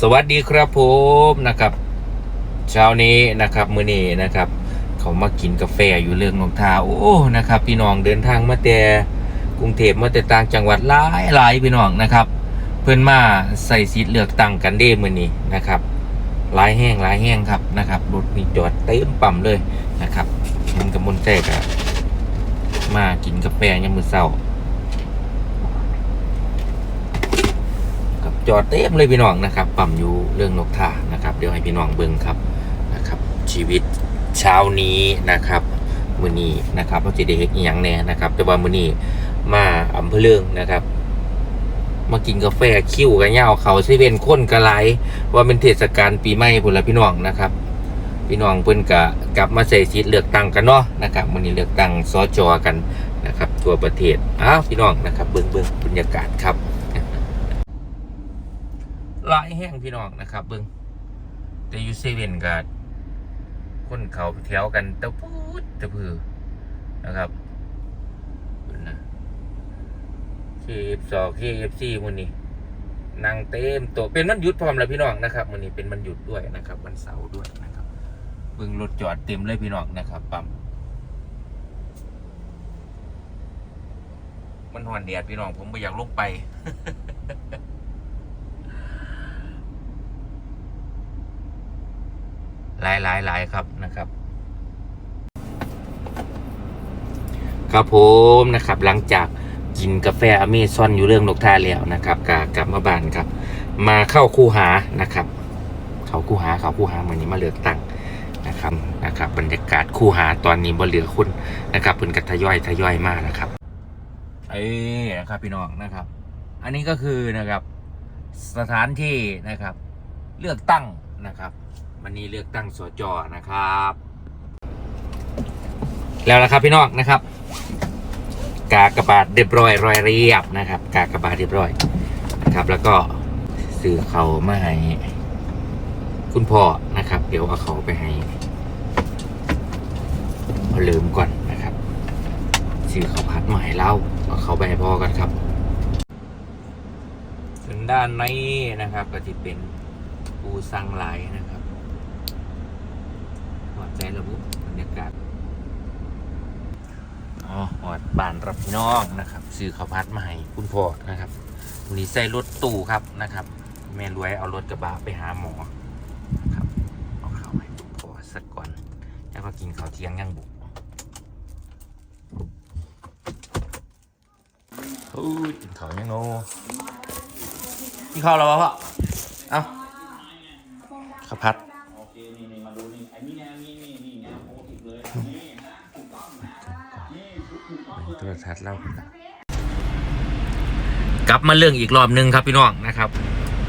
สวัสดีครับผมนะครับ เช้านี้นะครับมื้อนี้นะครับ เขามากินกาแฟอยู่เรื่องนองทาโอ้นะครับ พี่น้องเดินทางมาแต่กรุงเทพมาแต่ต่างจังหวัดหลายหลายพี่น้องนะครับ เพื่อนมาใส่สิทธิ์เลือกตั้งกันเด้มื้อนี้นะครับหลายแห้งหลายแห้งครับนะครับรถนี่จอดเต็มปั๊มเลยนะครับมันกับมนแทกมากินกาแฟยามมื้อเช้า ครับ จอดเต็มเลยพี่น้องนะครับปั๊มอยู่เรื่องนกท่านะครับ เดี๋ยวให้พี่น้องเบิ่งครับนะครับ ชีวิตเช้านี้นะครับมือนี้นะครับว่าจะได้เฮ็ดอียังแน่นะครับ แต่ว่ามือนี้มาอำเภอเลืองนะครับ มากินกาแฟคิ้วกันยาเขาเซเว่นคนกระไรว่าเป็นเทศกาลปีใหม่พุ่นละพี่น้องนะครับ พี่น้องเพิ่นกะกลับมาใส่สิทธิ์เลือกตั้งกันเนาะนะครับมือนี้เลือกตั้งสจกันนะครับ ทั่วประเทศอ้าวพี่น้องนะครับ เบิ่งเบิ่งบรรยากาศครับ หลายแห้งพี่น้องนะครับ เบิ้งแต่อยูเซเว่นกับคนเขาแถวกันตะพูดตะพือนะครับนะเคเอฟสองเคเอฟซีมันนี้นั่งเต็มโต๊ะเป็นวันหยุดพร้อมแล้วพี่น้องนะครับมันนี้เป็นวันหยุดด้วยนะครับวันเสาร์ด้วยนะครับเบิ้งรถจอดเต็มเลยพี่น้องนะครับปั๊มมันหอนแดดพี่น้องผมไม่อยากลงไป หลายหลายหลายครับนะครับ ครับผมนะครับหลังจากกินกาแฟอเมซอนอยู่เรื่องนกท่าแล้วนะครับกากลับมาบ้านครับ มาเข้าคูหานะครับ เขาคูหาเขาคูหาเหมือนนี้มาเลือกตั้งนะครับนะครับ บรรยากาศคูหาตอนนี้บ่เหลือคุณนะครับเพิ่นกัทยอยทยอยมากนะครับเอ้นะครับพี่น้องนะครับ อันนี้ก็คือนะครับสถานที่นะครับ เลือกตั้งนะครับ วันนี้เลือกตั้งสจนะครับ แล้วละครับพี่น้องนะครับ กากระบาทเรียบร้อยรอยเรียบนะครับ กากระบาทเรียบร้อยนะครับ แล้วก็ซื้อเขามาให้คุณพ่อนะครับ เดี๋ยวเอาเขาไปให้เอาลืมก่อนนะครับซื้อเขาพัดมาให้เล่าเอาเขาไปให้พ่อกันครับส่วนด้านในนะครับ ก็จะเป็นปูสังไหลนะครับ หอดใจระบุบรรยากาศอ๋อหอดบานรับพี่น้องนะครับซื้อข้าวพัดมาให้คุณพ่อนะครับวันนี้ใส่รถตู้ครับนะครับ แม่รวยเอารถกระบะไปหาหมอครับเอาข้าวให้คุณพ่อสักก่อนแล้วก็กินข้าวเที่ยงยังบุกโอ้ยกินข้าวยังโนกินข้าวแล้ววะพ่อเอาข้าวพัด นี่มาดูนี่ไอ้นี่นะนี่นี่นี่นะโอ้ติเลยนี่นะถูกต้องนะนี่ถูกต้องเลยโทรทัศน์เล่ากลับมาเรื่องอีกรอบนึงครับพี่น้องนะครับ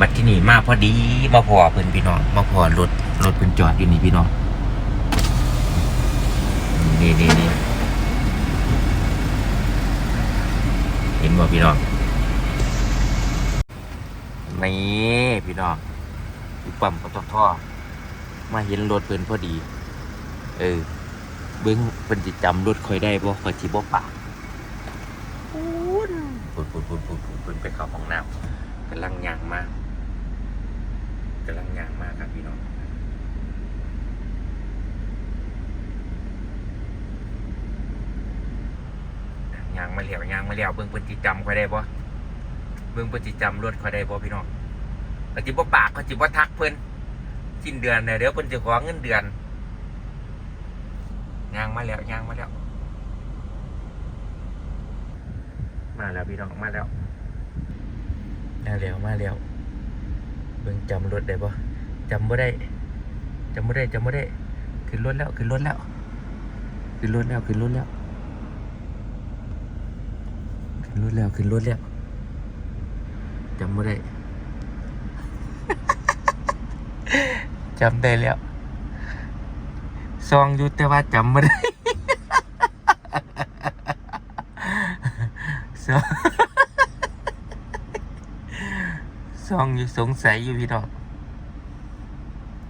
บัดที่นี่มาพอดีมาพอเพิ่อนพี่น้องมาพอรถรถเพิ่อนจอดอยู่นี่พี่น้องนี่นี่นี่เห็นบ่พี่น้องนี่พี่น้องอยู่ปั๊มปตท มาเห็นรถเพิ่นพอดี เออ เบิ้งเพิ่นสิจำรถข่อยได้บ่ข่อยสิบ่ปากปูนปูนปูนปูนปูนปูนเพิ่นไปเข้าห้องน้ำกำลังย่างมากกำลังย่างมากครับพี่น้องย่างมาแล้วย่างมาแล้วเบิ่งเพิ่นสิจำข่อยได้บ่เบิ่งเพิ่นสิจำรถข่อยได้บ่พี่น้องข่อยสิบ่ปากข่อยสิบ่ทักเพิ่น สิ้นเดือนเนี่ยเดี๋ยวเพิ่นสิขอเงินเดือนยางมาแล้วยางมาแล้ว มาแล้วพี่น้องมาแล้วมาแล้วมาแล้วเบิ่งจำรถได้ปะจำบ่ได้จำบ่ได้จำบ่ได้ขึ้นรถแล้วขึ้นรถแล้วขึ้นรถแล้วขึ้นรถแล้วขึ้นรถแล้วขึ้นรถแล้วจำบ่ได้ จำได้แล้วซองอยู่แต่ว่าจำไม่ได้ซองซองอยู่สงสัยอยู่พี่น้อง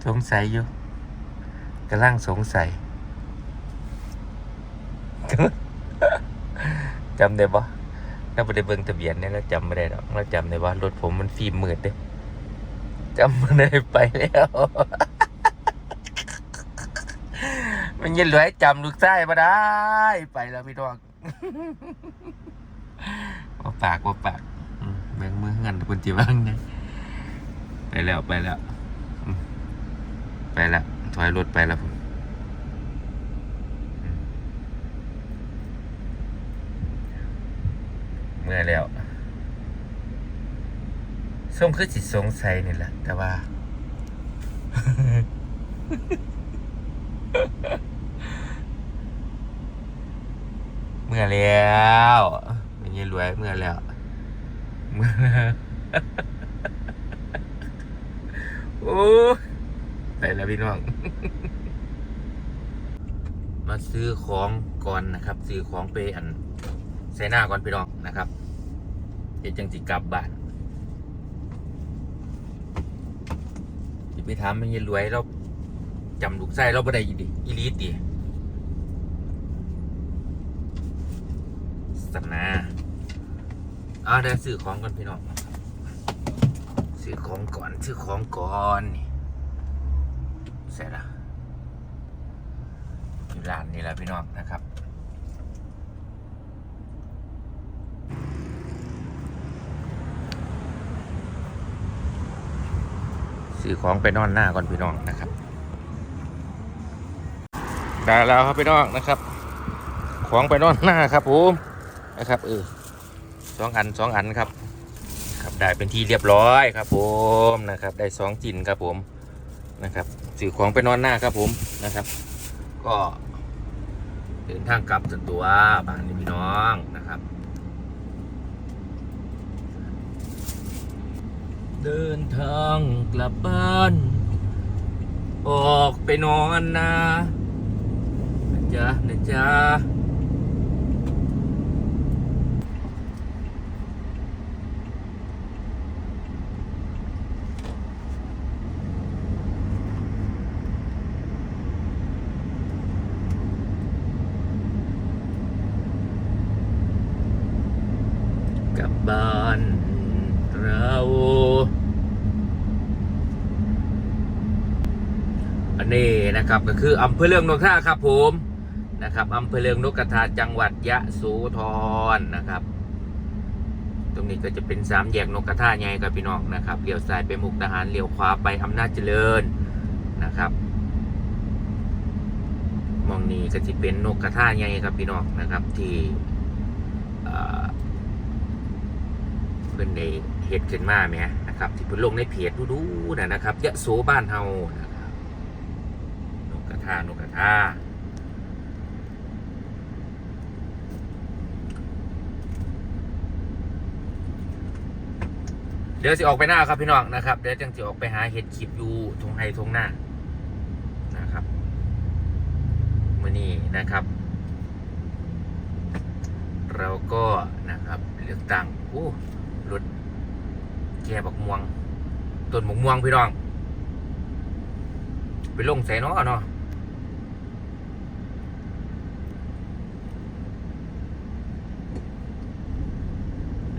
สงสัยอยู่กำลังสงสัยจำได้ปะเราไม่ได้เบิ่งทะเบียนเนี่ยเราจำไม่ได้หรอกเราจำได้ว่ารถผมมันฟิล์มมืดเด้ จำไมันได้ไปแล้ว มันยินเหลือให้จำลูกไส้มาได้ ไปแล้วพี่น้องว่าปากว่าปากแบงมือเงินคนจีบ้างเนี่ยไปแล้วไปแล้ว ไปแล้วถอยรถไปแล้วผมเมื่อแล้ว ส่งคือจิตสงสัยนี่แหละแต่ว่า เมื่อแล้วเป็นยังรวยเมื่อแล้วเมื่อแล้วโอ้ไปแล้วพี่น้อง มาซื้อของก่อนนะครับ ซื้อของไปอันใส่หน้าก่อนพี่น้องนะครับเดี๋ยวจังสิกลับบ้านจะ ไปถามมันยังรวยเราจำลูกไส้เราบ่ได้อีดิอีลีดดิสัมนาอ่าเดี๋ยวซื้อของก่อนพี่น้องซื้อของก่อนซื้อของก่อนนี่เสร็จละอยู่ร้านนี่แหละพี่น้องนะครับ ซื้อของไปนอนหน้าก่อนพี่น้องนะครับได้แล้วครับพี่น้องนะครับ ของไปนอนหน้าครับผมนะครับเออสองอันสองอันครับ ครับได้เป็นที่เรียบร้อยครับ ผมนะครับ ได้สองจินครับผมนะครับสื่อของไปนอนหน้าครับผมนะครับ ก็เดินทางกลับจนตัวบ้านพี่น้องนะครับ เดินทางกลับบ้าน ออกไปนอนนานะจ๊ะนะจ๊ะกลับบ้านเรา อัน นะครับก็คืออำเภอเรืองนกท่าครับผมนะครับอำเภอเรืองนกกระทาจังหวัดยะโสธรนะครับ ตรงนี้ก็จะเป็นสามแยกนกกระทาใหญ่ครับพี่น้องนะครับเลี้ยวซ้ายไปมุกดาหารเลี้ยวขวาไปอำนาจเจริญนะครับมองนี้ก็จะเป็นนกกระทาใหญ่ครับพี่น้องนะครับที่เอ่อเพิ่นเฮ็ดขึ้นมาแหมนะครับ ที่เพิ่นลงในเพจดูๆนะนะครับยะโสบ้านเฮานะครับนกกระ ทานกกระทาเดี๋ยวสิออกไปหน้าครับพี่น้องนะครับเดี๋ยวจังสิออกไปหาเห็ดคลิปอยู่ทงไฮทงหน้านะครับมื้อนี้นะครับ เราก็นะครับเลือกตั้งโอ้รถแก่บักม่วงต้นบักม่วงพี่น้องไปลงใส่เนาะเนาะ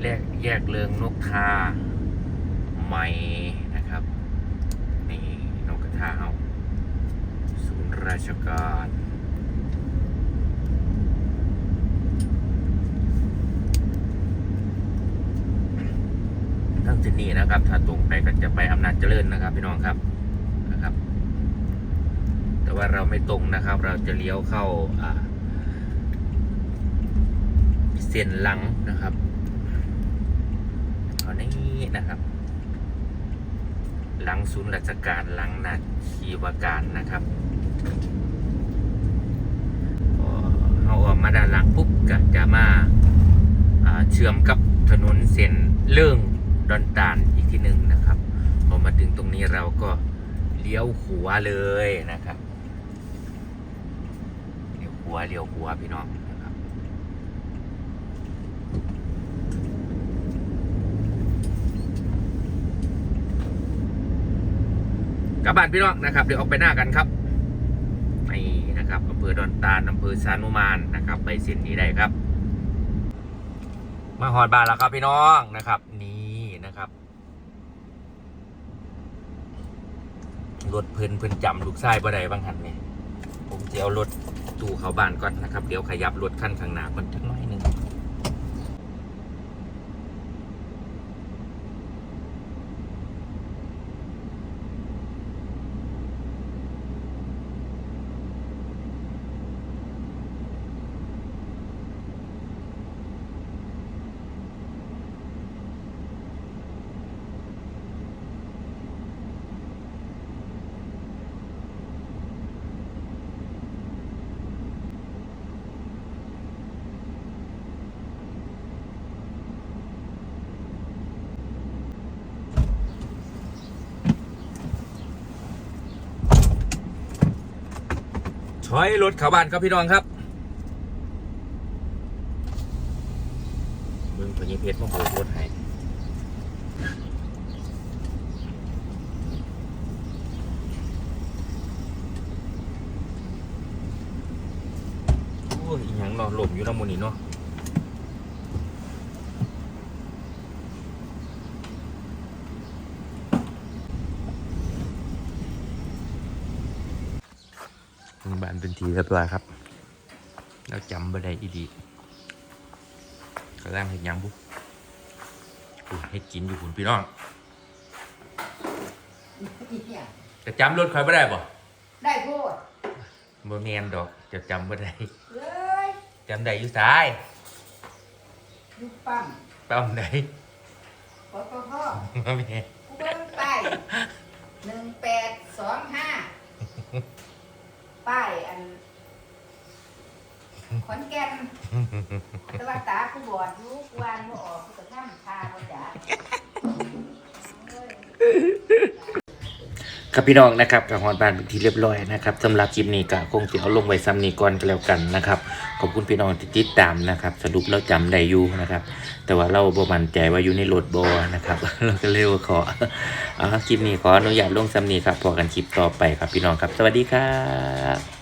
แยกแยกเรืองนกทาใหม่นะครับนี่นกกระทาเอาศูนย์ราชการทั้งที่นี่นะครับ ถ้าตรงไปก็จะไปอำนาจเจริญนะครับ พี่น้องครับนะครับ แต่ว่าเราไม่ตรงนะครับ เราจะเลี้ยวเข้าเส้นหลังนะครับ นี้นะครับ หลังศูนย์ราชการหลังนาชีวการนะครับพอเอาออกมาด้านหลังปุ๊บก็จะมาอ่าเชื่อมกับถนนเส้นเลื่องดอนตานอีกที่หนึ่งนะครับพอมาถึงตรงนี้เราก็เลี้ยวหัวเลยนะครับ เลี้ยวหัวเลี้ยวหัวพี่น้องนะครั บ้านพี่น้องนะครับเดี๋ยวออกไปหน้ากันครับนี่นะครับอำเภอดอนตาลอำเภอสานุมานนะครับ ไปเส้นนี้ได้ครับ มาหอดบ้านแล้วครับพี่น้องนะครับ นี่นะครับรถเพิ่นเพิ่นจำลูกชายบ่ได้บางหันเนี่ยผมจะเอารถตู้เขาบ้านก่อนนะครับ เดี๋ยวขยับรถขั้นข้างหน้าก่อนจักหน้อยหนึง อยรถเข้าบ้านครับพี่น้องครับเบิ่งพญิเพชรมาโบกรถให้โอ้ยอหยังเนาหลบอยู่น้ำมูนี่เนาะ งบ้านเป็นทีเรียบร้อยครับ แล้วจำบ่ได้อีดีกำลังเห็นยังบุอุ๊ยให้กินอยู่คุณพี่น้องจะจำรถใครบ่ได้บ่ได้โพดบ่แมนดอกจะจำบ่ได้เลยจำได้อยู่ซ้ายยุบปั๊มปั๊มไหนปตทบ่แม่นผู้เบิ้งป้ายหนึ่งแปดสองห้า ป้ายอันขอนแก่นแต่ว่าตาผู้บอดอยุกวานบ่ออกผู้กระทั่งทาบ่จ๋า ครับพี่น้องนะครับกับฮอนบานเป็นที่เรียบร้อยนะครับสำหรับคลิปนี้ก็คงจะเอาลงไว้ซ้ำนี้ก่อนก็แล้วกันนะครับขอบคุณพี่น้องที่ติดตามนะครับ สรุปเราจำได้อยู่นะครับ แต่ว่าเราบ่มั่นใจว่าอยู่ในรถบอนะครับเราก็เร็วขอเอาคลิปนี้ขออนุญาตลงซ้ำนี้ครับพอกันคลิปต่อไปครับพี่น้องครับ สวัสดีครับ